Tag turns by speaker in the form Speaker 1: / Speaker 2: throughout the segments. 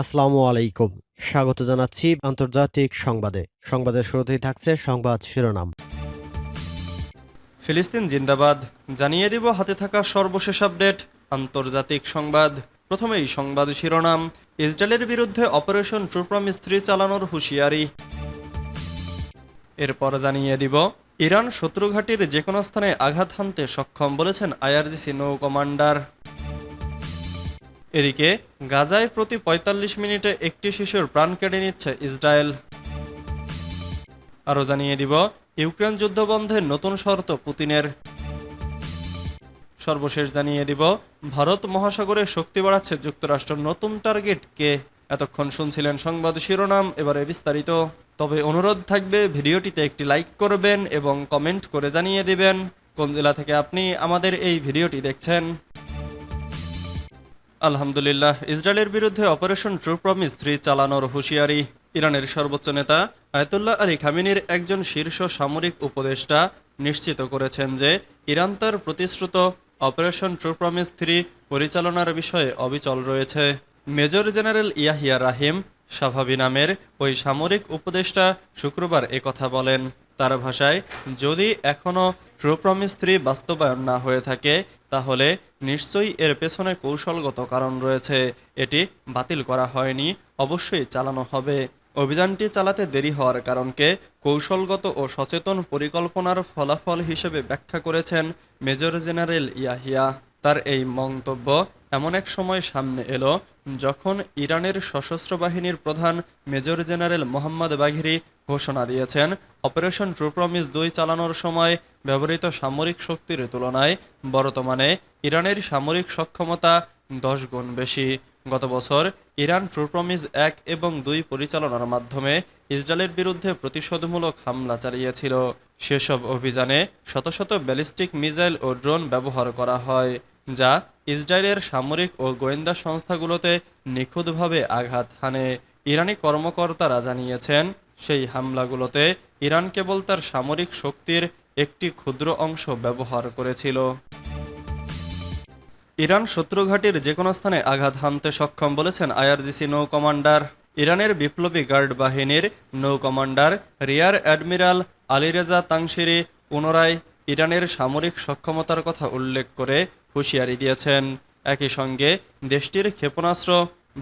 Speaker 1: আসসালামু আলাইকুম। স্বাগত জানাচ্ছি আন্তর্জাতিক সংবাদে। সংবাদের শুরুতেই থাকছে সংবাদ শিরোনাম।
Speaker 2: ফিলিস্তিন জিন্দাবাদ। জানিয়ে দিব হাতে থাকা সর্বশেষ আপডেট। আন্তর্জাতিক সংবাদ। প্রথমেই সংবাদ শিরোনাম। ইসরায়েলের বিরুদ্ধে অপারেশন ট্রুপ্রমিস স্ত্রী চালানোর হুঁশিয়ারি। এরপর জানিয়ে দিব, ইরান শত্রুঘাটির যে কোনো স্থানে আঘাত হানতে সক্ষম বলেছেন আইআরজিসি নৌ কমান্ডার। এদিকে গাজায় প্রতি ৪৫ মিনিটে একটি শিশুর প্রাণ কেড়ে নিচ্ছে ইসরায়েল। আরও জানিয়ে দিব, ইউক্রেন যুদ্ধ বন্ধের নতুন শর্ত পুতিনের। সর্বশেষ জানিয়ে দিব, ভারত মহাসাগরে শক্তি বাড়াচ্ছে যুক্তরাষ্ট্র নতুন টার্গেট কে? এতক্ষণ শুনছিলেন সংবাদ শিরোনাম, এবারে বিস্তারিত। তবে অনুরোধ থাকবে, ভিডিওটিতে একটি লাইক করবেন এবং কমেন্ট করে জানিয়ে দিবেন। কোন জেলা থেকে আপনি আমাদের এই ভিডিওটি দেখছেন? আলহামদুলিল্লাহ, ইসরায়েলের বিরুদ্ধে অপারেশন ট্রু প্রমিস থ্রি চালানোর হুঁশিয়ারি। ইরানের সর্বোচ্চ নেতা আয়তুল্লাহ আলী খামিনির একজন শীর্ষ সামরিক উপদেষ্টা নিশ্চিত করেছেন যে ইরান তার প্রতিশ্রুত অপারেশন ট্রু প্রমিস থ্রি পরিচালনার বিষয়ে অবিচল রয়েছে। Major general Yahya Rahim Safavi নামের ওই সামরিক উপদেষ্টা শুক্রবার একথা বলেন। তার ভাষায়, যদি এখনও ট্রু প্রমিস থ্রি বাস্তবায়ন না হয়ে থাকে তাহলে নিশ্চয়ই এর পেছনে কৌশলগত কারণ রয়েছে। এটি বাতিল করা হয়নি, অবশ্যই চালানো হবে। অভিযানটি চালাতে দেরি হওয়ার কারণকে কৌশলগত ও সচেতন পরিকল্পনার ফলাফল হিসেবে ব্যাখ্যা করেছেন মেজর জেনারেল ইয়াহিয়া। তার এই মন্তব্য এমন এক সময় সামনে এলো যখন ইরানের সশস্ত্র বাহিনীর প্রধান মেজর জেনারেল মোহাম্মদ বাঘিরি ঘোষণা দিয়েছেন, অপারেশন ট্রু প্রমিস দুই চালানোর সময় ব্যবহৃত সামরিক শক্তির তুলনায় বর্তমানে ইরানের সামরিক সক্ষমতা দশ গুণ বেশি। গত বছর ইরান ট্রু প্রমিস এক এবং দুই পরিচালনার মাধ্যমে ইসরায়েলের বিরুদ্ধে প্রতিশোধমূলক হামলা চালিয়েছিল। সেসব অভিযানে শত শত ব্যালিস্টিক মিসাইল ও ড্রোন ব্যবহার করা হয়। যা ইসরায়েলের সামরিক ও গোয়েন্দা সংস্থাগুলোতে নিখুঁতভাবে আঘাত হানে। ইরানি কর্মকর্তারা জানিয়েছেন, সেই হামলাগুলোতে ইরান কেবল তার সামরিক শক্তির একটি ক্ষুদ্র অংশ ব্যবহার করেছিল। ইরান শত্রুঘাটির যে কোনো স্থানে আঘাত হানতে সক্ষম বলেছেন আইআরজিসি নৌ কমান্ডার। ইরানের বিপ্লবী গার্ড বাহিনীর নৌ কমান্ডার রিয়ার অ্যাডমিরাল আলিরেজা তাংশিরি পুনরায় ইরানের সামরিক সক্ষমতার কথা উল্লেখ করে হুঁশিয়ারি দিয়েছেন। একই সঙ্গে দেশটির ক্ষেপণাস্ত্র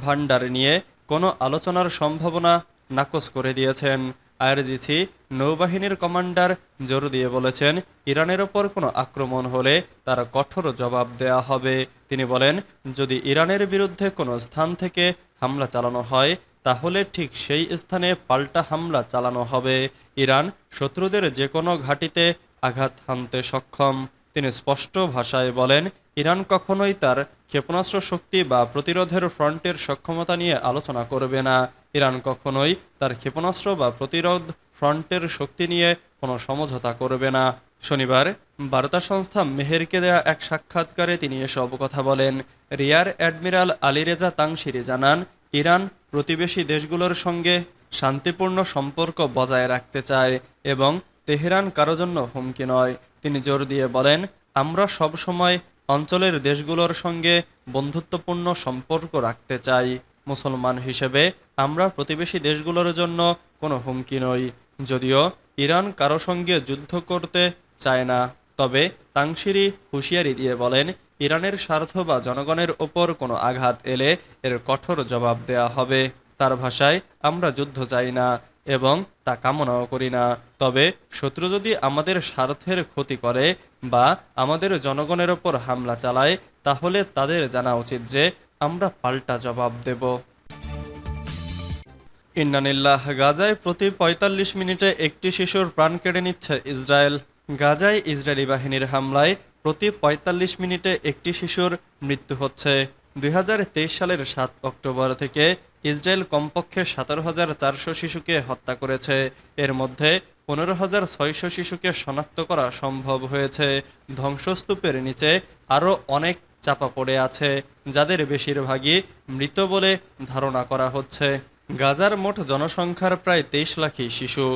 Speaker 2: ভাণ্ডার নিয়ে কোনো আলোচনার সম্ভাবনা নাকচ করে দিয়েছেন। আইআরজিসি নৌবাহিনীর কমান্ডার জোর দিয়ে বলেছেন, ইরানের ওপর কোনো আক্রমণ হলে তার কঠোর জবাব দেয়া হবে। তিনি বলেন, যদি ইরানের বিরুদ্ধে কোনো স্থান থেকে হামলা চালানো হয়, তাহলে ঠিক সেই স্থানে পাল্টা হামলা চালানো হবে। ইরান শত্রুদের যে কোনো ঘাঁটিতে আঘাত হানতে সক্ষম। তিনি স্পষ্ট ভাষায় বলেন ইরান কখনোই তার ক্ষেপণাস্ত্র শক্তি বা প্রতিরোধের ফ্রন্টের সক্ষমতা নিয়ে আলোচনা করবে না। ইরান কখনোই তার ক্ষেপণাস্ত্র বা প্রতিরোধ ফ্রন্টের শক্তি নিয়ে কোনো সমঝোতা করবে না। শনিবার বার্তা সংস্থা মেহেরকে দেয়া এক সাক্ষাৎকারে তিনি এসব কথা বলেন। রিয়ার অ্যাডমিরাল আলিরেজা তাংশিরি জানান, ইরান প্রতিবেশী দেশগুলোর সঙ্গে শান্তিপূর্ণ সম্পর্ক বজায় রাখতে চায় এবং তেহরান কারও জন্য হুমকি নয়। তিনি জোর দিয়ে বলেন, আমরা সবসময় অঞ্চলের দেশগুলোর সঙ্গে বন্ধুত্বপূর্ণ সম্পর্ক রাখতে চাই। মুসলমান হিসেবে আমরা প্রতিবেশী দেশগুলোর জন্য কোনো হুমকি নই। যদিও ইরান কারও সঙ্গে যুদ্ধ করতে চায় না, তবে তাংশিরি হুঁশিয়ারি দিয়ে বলেন, ইরানের স্বার্থ বা জনগণের ওপর কোনো আঘাত এলে এর কঠোর জবাব দেয়া হবে। তার ভাষায়, আমরা যুদ্ধ চাই না। এবং তা কামনাও করি না। তবে শত্রু যদি আমাদের স্বার্থের ক্ষতি করে বা আমাদের জনগণের ওপর হামলা চালায়, তাহলে তাদের জানা উচিত যে আমরা পাল্টা জবাব দেব। ইন্নানিল্লাহ, গাজায় প্রতি ৪৫ মিনিটে একটি শিশুর প্রাণ কেড়ে নিচ্ছে ইসরায়েল। গাজায় ইসরায়েলি বাহিনীর হামলায় প্রতি ৪৫ মিনিটে একটি শিশুর মৃত্যু হচ্ছে। দুই হাজার তেইশ সালের সাত অক্টোবর থেকে ইসরায়েল কমপক্ষে সতেরো হাজার চারশো শিশুকে হত্যা করেছে। এর মধ্যে পনেরো হাজার ছয়শো শিশুকে শনাক্ত করা সম্ভব হয়েছে। ধ্বংসস্তূপের নিচে আরও অনেক চাপা পড়ে আছে, যাদের বেশিরভাগই মৃত বলে ধারণা করা হচ্ছে। গাজার মোট জনসংখ্যার প্রায় তেইশ লাখই শিশু।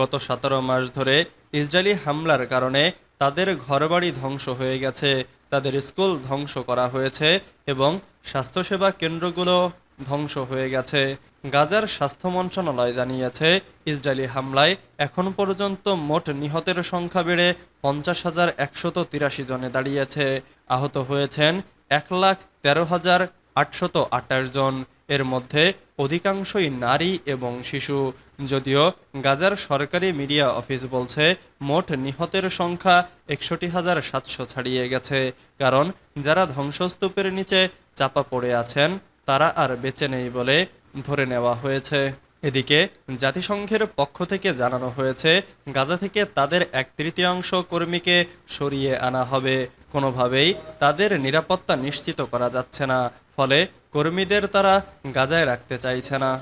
Speaker 2: গত সতেরো মাস ধরে ইসরায়েলি হামলার কারণে তাদের ঘরবাড়ি ধ্বংস হয়ে গেছে। তাদের স্কুল ধ্বংস করা হয়েছে এবং স্বাস্থ্যসেবা কেন্দ্রগুলো ধ্বংস হয়ে গেছে। গাজার স্বাস্থ্য মন্ত্রণালয় জানিয়েছে, ইসরায়েলি হামলায় এখন পর্যন্ত মোট নিহতের সংখ্যা বেড়ে পঞ্চাশ হাজার একশত তিরাশি জনে দাঁড়িয়েছে। আহত হয়েছেন এক লাখ তেরো হাজার আটশত আটাশ জন। এর মধ্যে অধিকাংশই নারী এবং শিশু। যদিও গাজার সরকারি মিডিয়া অফিস বলছে, মোট নিহতের সংখ্যা একষট্টি হাজার সাতশো ছাড়িয়ে গেছে। কারণ, যারা ধ্বংসস্তূপের নিচে চাপা পড়ে আছেন, তারা আর বেঁচে নেই বলে ধরে নেওয়া হয়েছে। এদিকে, জাতিসংঘের পক্ষ থেকে জানানো হয়েছে, গাজা থেকে তাদের এক তৃতীয়াংশ কর্মীকে সরিয়ে আনা হবে। কোনোভাবেই তাদের নিরাপত্তা নিশ্চিত করা যাচ্ছে না। ফলে কর্মীদের তারা গাজায় রাখতে চাইছে না।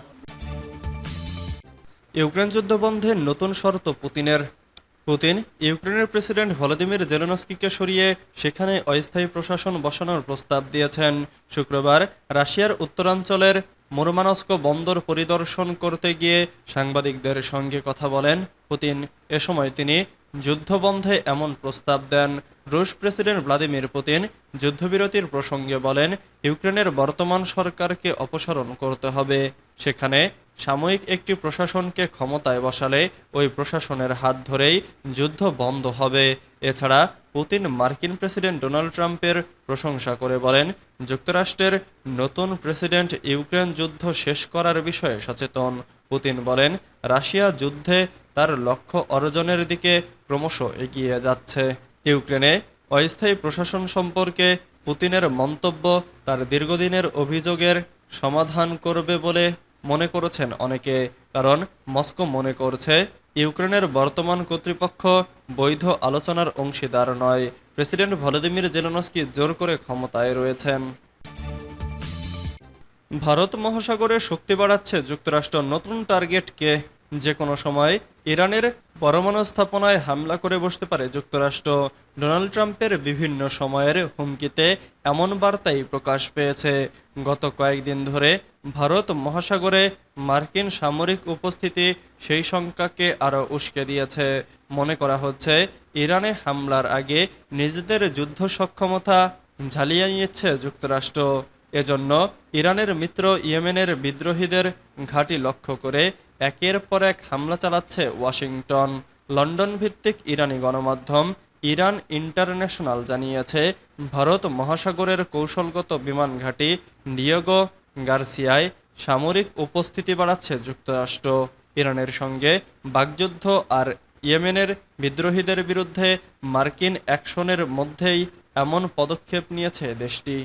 Speaker 2: ইউক্রেন যুদ্ধ বন্ধে নতুন শর্ত পুতিনের। পুতিন, ইউক্রেনের প্রেসিডেন্ট ভলোদিমির জেলেনস্কিকে সরিয়ে সেখানে অস্থায়ী প্রশাসন বসানোর প্রস্তাব দিয়েছেন। শুক্রবার রাশিয়ার উত্তরাঞ্চলের মুরমানস্ক বন্দর পরিদর্শন করতে গিয়ে সাংবাদিকদের সঙ্গে কথা বলেন পুতিন। এ সময় তিনি যুদ্ধবন্ধে এমন প্রস্তাব দেন। রুশ প্রেসিডেন্ট ভ্লাদিমির পুতিন যুদ্ধবিরতির প্রসঙ্গে বলেন, ইউক্রেনের বর্তমান সরকারকে অপসারণ করতে হবে। সেখানে সাময়িক একটি প্রশাসনকে ক্ষমতায় বসালে ওই প্রশাসনের হাত ধরেই যুদ্ধ বন্ধ হবে। এছাড়া পুতিন মার্কিন প্রেসিডেন্ট ডোনাল্ড ট্রাম্পের প্রশংসা করে বলেন, যুক্তরাষ্ট্রের নতুন প্রেসিডেন্ট ইউক্রেন যুদ্ধ শেষ করার বিষয়ে সচেতন। পুতিন বলেন, রাশিয়া যুদ্ধে তার লক্ষ্য অর্জনের দিকে ক্রমশ এগিয়ে যাচ্ছে। ইউক্রেনে অস্থায়ী প্রশাসন সম্পর্কে পুতিনের মন্তব্য তার দীর্ঘদিনের অভিযোগের সমাধান করবে বলে মনে করেছেন অনেকে। কারণ মস্কো মনে করছে, ইউক্রেনের বর্তমান কর্তৃপক্ষ বৈধ আলোচনার অংশীদার নয়। প্রেসিডেন্ট ভলোদিমির জেলনস্কি জোর করে ক্ষমতায় রয়েছেন। ভারত মহাসাগরে শক্তি বাড়াচ্ছে যুক্তরাষ্ট্র। নতুন টার্গেটকে যে কোনো সময় ইরানের পরমাণু স্থাপনায় হামলা করে বসতে পারে যুক্তরাষ্ট্র। ডোনাল্ড ট্রাম্পের বিভিন্ন সময়ের হুমকিতে এমন বার্তাই প্রকাশ পেয়েছে। গত কয়েকদিন ধরে ভারত মহাসাগরে মার্কিন সামরিক উপস্থিতি সেই সংখ্যাকে আরও উস্কে দিয়েছে। মনে করা হচ্ছে, ইরানে হামলার আগে নিজেদের যুদ্ধ সক্ষমতা ঝালিয়ে নিয়েছে যুক্তরাষ্ট্র। এজন্য ইরানের মিত্র ইয়েমেনের বিদ্রোহীদের ঘাঁটি লক্ষ্য করে একের পর এক হামলা চালাচ্ছে ওয়াশিংটন। লন্ডন ভিত্তিক ইরানি গণমাধ্যম ইরান ইন্টারন্যাশনাল জানিয়েছে, ভারত মহাসাগরের কৌশলগত বিমান ঘাঁটি ডিয়েগো গার্সিয়ায় সামরিক উপস্থিতি বাড়াচ্ছে যুক্তরাষ্ট্র। ইরানের সঙ্গে বাগযুদ্ধ আর ইয়েমেনের বিদ্রোহীদের বিরুদ্ধে মার্কিন অ্যাকশনের মধ্যেই এমন পদক্ষেপ নিয়েছে দেশটি।